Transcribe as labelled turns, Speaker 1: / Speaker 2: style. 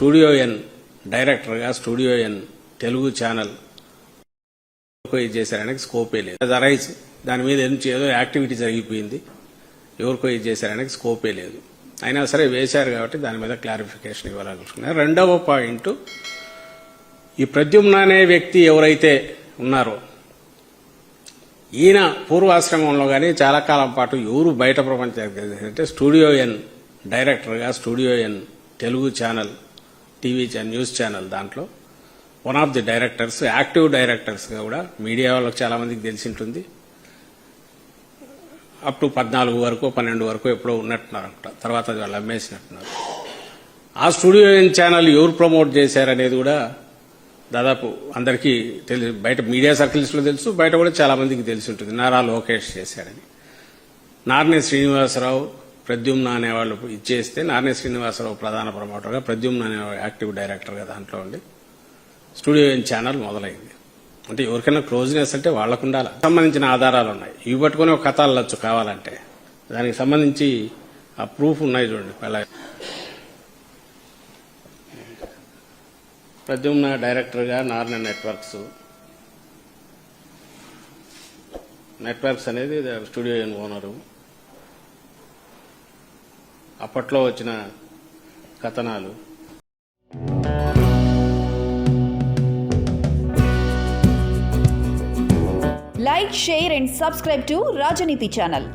Speaker 1: Studio N డైరెక్టర్గా studio N Telugu channel ఎవరికో ఇది చేశారనేది స్కోపే లేదు. అది అరైజ్. దాని మీద ఏం ఏదో యాక్టివిటీ జరిగిపోయింది. ఎవరికో ఇది చేశారనేది స్కోపే లేదు. అయినా సరే వేశారు కాబట్టి దాని మీద క్లారిఫికేషన్ ఇవ్వాలనుకుంటున్నారు. రెండవ పాయింట్ ఈ ప్రద్యుమ్న అనే వ్యక్తి ఎవరైతే ఉన్నారో ఈయన పూర్వాశ్రమంలో కానీ చాలా కాలం పాటు ఎవరు బయట ప్రపంచానికి అంటే స్టూడియో ఎన్ డైరెక్టర్గా studio N Telugu channel TV news channel దాంట్లో. One of the directors active డైరెక్టర్స్గా కూడా మీడియా వాళ్ళకి చాలామందికి తెలిసింటుంది. తెలిసి ఉంటుంది అప్ టు పద్నాలుగు వరకు పన్నెండు వరకు ఎప్పుడో ఉన్నట్టున్నారు అనుకుంటా తర్వాత వాళ్ళు అమ్మేసినట్టున్నారు. ఆ స్టూడియో ఛానల్ ఎవరు ప్రమోట్ చేశారనేది కూడా దాదాపు అందరికీ తెలుసు బయట మీడియా సర్కిల్స్లో తెలుసు బయట కూడా చాలామందికి తెలిసి ఉంటుంది. నారా లోకేష్ చేశారని. నార్నే శ్రీనివాసరావు ప్రద్యుమ్న అనేవాళ్ళు ఇచ్చేస్తే నారాయణ శ్రీనివాసరావు ప్రధాన ప్రమోటర్గా ప్రద్యుమ్న అనే యాక్టివ్ డైరెక్టర్గా దాంట్లో ఉండి స్టూడియో ఎన్ ఛానల్ మొదలైంది. అంటే ఎవరికైనా క్లోజ్నెస్ అంటే వాళ్ళకు ఉండాలి సంబంధించిన ఆధారాలు ఉన్నాయి. ఇవి పట్టుకుని ఒక కథ అల్లొచ్చు కావాలంటే. దానికి సంబంధించి ఆ ప్రూఫ్ ఉన్నాయి చూడండి. అలా. ప్రద్యుమ్న డైరెక్టర్గా నారాయణ నెట్వర్క్స్. నెట్వర్క్స్ అనేది స్టూడియో ఇన్ ఓనరు. అప్పట్లో వచ్చిన కథనాలు.
Speaker 2: Like share and subscribe to Rajaneeti channel